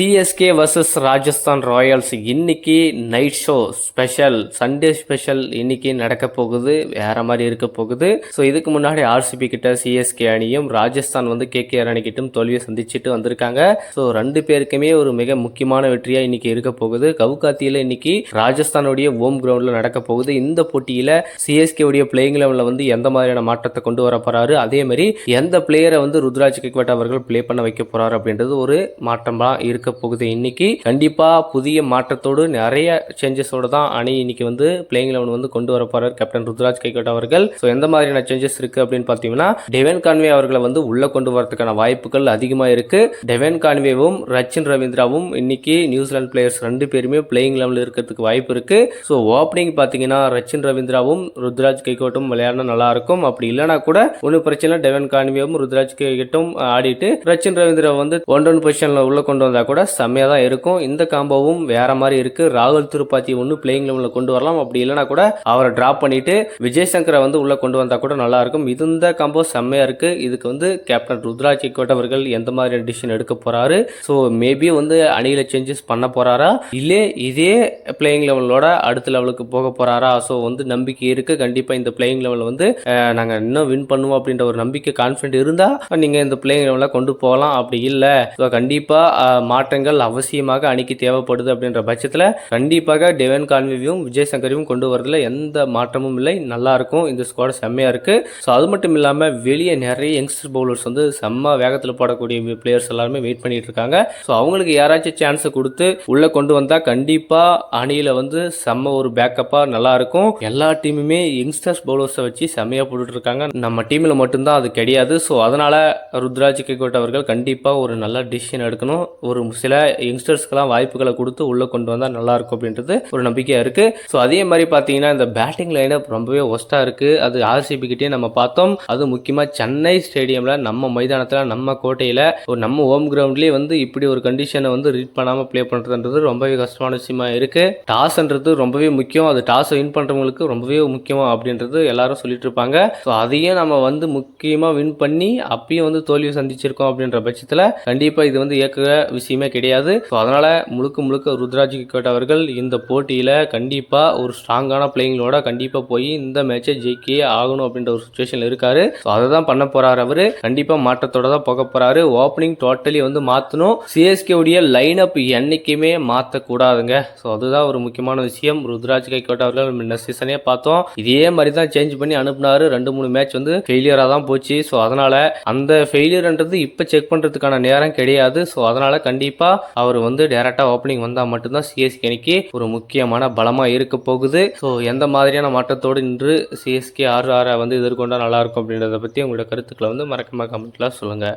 CSK versus Rajasthan Royals இன்னைக்கு night show special Sunday special இன்னைக்கு நடக்க போகுது. வேற மாதிரி இருக்க போகுது. ஸோ இதுக்கு முன்னாடி ஆர்சிபி கிட்ட சிஎஸ்கே அணியும் ராஜஸ்தான் வந்து கேகேஆர் அணிக்கிட்டும் தோல்வியை சந்திச்சுட்டு வந்திருக்காங்க. ஸோ ரெண்டு பேருக்குமே ஒரு மிக முக்கியமான வெற்றியா இன்னைக்கு இருக்க போகுது. கவுகாத்தியில் இன்னைக்கு ராஜஸ்தானுடைய ஹோம் கிரவுண்டில் நடக்க போகுது. இந்த போட்டியில் சிஎஸ்கே உடைய பிளேயிங் லெவலில் வந்து எந்த மாதிரியான மாற்றத்தை கொண்டு வர போறாரு? அதே மாதிரி எந்த பிளேயரை வந்து ருத்ராஜ் கிக்வட் அவர்கள் ப்ளே பண்ண வைக்க போறாரு அப்படின்றது ஒரு மாற்றமாக இருக்க போகுது. இன்னைக்கு கண்டிப்பா புதிய மாற்றத்தோடு நிறைய சேஞ்சஸோட தான் அணி இன்னைக்கு வந்து பிளேயிங் லெவன் வந்து கொண்டு வர போறாரு கேப்டன் ருத்ராஜ் கைகோட் அவர்கள். ஸோ எந்த மாதிரியான சேஞ்சஸ் இருக்கு அப்படின்னு பார்த்தீங்கன்னா டெவன் கான்வே அவர்களை வந்து உள்ள கொண்டு வரதுக்கான வாய்ப்புகள் அதிகமாக இருக்கு. டெவன் கான்வேவும் ரச்சின் ரவீந்திராவும் இன்னைக்கு நியூசிலாந்து பிளேயர்ஸ் ரெண்டு பேருமே பிளேயிங் லெவலில் இருக்கிறதுக்கு வாய்ப்பு இருக்கு. ஸோ ஓப்பனிங் பார்த்தீங்கன்னா ரச்சின் ரவீந்திராவும் ருத்ராஜ் கைகோட்டும் விளையாடினா நல்லா இருக்கும். அப்படி இல்லைனா கூட ஒன்றும் பிரச்சனை இல்லை. டெவன் கான்வேவும் ருத்ராஜ் கைகோட்டும் ஆடிட்டு ரச்சின் ரவீந்திரா வந்து ஒன் ஒன் பொசிஷனில் உள்ள கொண்டு வந்தா கூட செம்மையாக தான் இருக்கும். இந்த காம்போவும் வேற மாதிரி இருக்கு. ராகுல் திருப்பாத்தி ஒன்று பிளேயிங் லெவலில் கொண்டு வரலாம். அப்படி இல்லைனா கூட அவரை டிராப் பண்ணிட்டு விஜய் சங்கரை வந்து உள்ள கொண்டு வந்தா கூட நல்லா இருக்கும். இது இந்த காம்போ செம்மையா இருக்கு. இதுக்கு வந்து கேப்டன் ருத்ராஜ் கோட் அவர்கள் எந்த மாதிரி டிசிஷன் எடுக்க போறாரு? ஸோ மேபி வந்து அணியில சேஞ்சஸ் பண்ண போறாரா? இல்லை இதே பிளேயிங் லெவலோட அடுத்த லெவலுக்கு போக போறாரா? ஸோ வந்து நம்பிக்கை இருக்கு. கண்டிப்பா இந்த பிளேயிங் லெவலில் வந்து நாங்க இன்னும் வின் பண்ணுவோம் அப்படின்ற ஒரு நம்பிக்கை கான்ஃபிடென்ட் இருந்தா நீங்க இந்த பிளேயிங் லெவலில் கொண்டு போகலாம். அப்படி இல்லை. ஸோ கண்டிப்பா மாற்றங்கள் அவசியமாக அணிக்கு தேவைப்படுது அப்படின்ற பட்சத்தில் கண்டிப்பாக டெவன் கான்வியும் விஜய் சங்கரையும் கொண்டு வரதுல எந்த மாற்றமும் இல்லை. நல்லா இருக்கும். இந்த ஸ்குவாட் செம்மையாக இருக்கு. ஸோ அது மட்டும் இல்லாமல் வெளியே நிறைய யங்ஸ்டர் பவுலர்ஸ் வந்து செம்ம வேகத்தில் போடக்கூடிய பிளேயர்ஸ் எல்லாருமே வெயிட் பண்ணிட்டு இருக்காங்க. ஸோ அவங்களுக்கு யாராச்சும் சான்ஸை கொடுத்து உள்ளே கொண்டு வந்தால் கண்டிப்பாக அணியில் வந்து செம்ம ஒரு பேக்கப்பாக நல்லா இருக்கும். எல்லா டீமுமே யங்ஸ்டர்ஸ் பவுலர்ஸை வச்சு செம்மையாக போட்டுட்டு இருக்காங்க. நம்ம டீமில் மட்டும்தான் அது கிடையாது. ஸோ அதனால ருத்ராஜ் கேகோட் அவர்கள் கண்டிப்பாக ஒரு நல்ல டிசிஷன் எடுக்கணும். ஒரு சில யங்ஸ்டர்ஸ்க்கெல்லாம் வாய்ப்புகளை கொடுத்து உள்ளே கொண்டு வந்தால் நல்லாயிருக்கும் அப்படின்றது ஒரு நம்பிக்கையாக இருக்குது. ஸோ அதே மாதிரி பார்த்தீங்கன்னா இந்த பேட்டிங் லைனப் ரொம்பவே ஒஸ்ட்டாக இருக்குது. அது ஆர்சிபி கிட்டே நம்ம பார்த்தோம். அது முக்கியமாக சென்னை ஸ்டேடியமில் நம்ம மைதானத்தில் நம்ம கோட்டையில் ஒரு நம்ம ஹோம் கிரவுண்ட்லேயே வந்து இப்படி ஒரு கண்டிஷனை வந்து ரீட் பண்ணாமல் ப்ளே பண்ணுறதுன்றது ரொம்பவே கஷ்டமான விஷயமா இருக்குது. டாஸ்ன்றது ரொம்பவே முக்கியம். அது டாஸை வின் பண்ணுறவங்களுக்கு ரொம்பவே முக்கியம் அப்படின்றது எல்லாரும் சொல்லிட்டு இருப்பாங்க. ஸோ அதையும் நம்ம வந்து முக்கியமாக வின் பண்ணி அப்பயும் வந்து தோல்வி சந்திச்சிருக்கோம் அப்படின்ற பட்சத்தில் கண்டிப்பாக இது வந்து ஏற்க விஷயம் கிடையாது. ஸோ அதனால முழுக்க முழுக்க ருத்ராஜ் கிக்கோட் அவர்கள் இந்த போட்டியில கண்டிப்பாக ஒரு ஸ்ட்ராங்கான பிளேயிங்களோட கண்டிப்பாக போய் இந்த மேட்சை ஜெயிக்கே ஆகணும் அப்படின்ற ஒரு சுச்சுவேஷன்ல இருக்காரு. ஸோ அதை தான் பண்ண போறாரு அவரு. கண்டிப்பாக மாற்றத்தோட தான் போக போறாரு. ஓப்பனிங் டோட்டலி வந்து மாற்றணும் சிஎஸ்கே உடைய லைன் அப் என்னைக்குமே மாற்றக்கூடாதுங்க ஸோ அதுதான் ஒரு முக்கியமான விஷயம். ருத்ராஜ் கைக்கோட் அவர்கள் முன்ன சீசனே பார்த்தோம். இதே மாதிரி தான் சேஞ்ச் பண்ணி அனுப்புனாரு. ரெண்டு மூணு மேட்ச் வந்து ஃபெயிலியராக தான் போச்சு. ஸோ அதனால் அந்த ஃபெயிலியர்ன்றது இப்போ செக் பண்ணுறதுக்கான நேரம் கிடையாது. ஸோ அதனால் கண்டிப்பாக கண்டிப்பாக அவர் வந்து டேரெக்டாக ஓப்பனிங் வந்தால் மட்டும்தான் சிஎஸ்கே அணிக்கு ஒரு முக்கியமான பலமாக இருக்க போகுது. ஸோ எந்த மாதிரியான மாற்றத்தோடு இன்று சிஎஸ்கே ஆறு ஆறை வந்து எதிர்கொண்டால் நல்லாயிருக்கும் அப்படின்றத பற்றி உங்களோட கருத்துக்களை வந்து மறக்காம கமெண்ட்ல சொல்லுங்கள்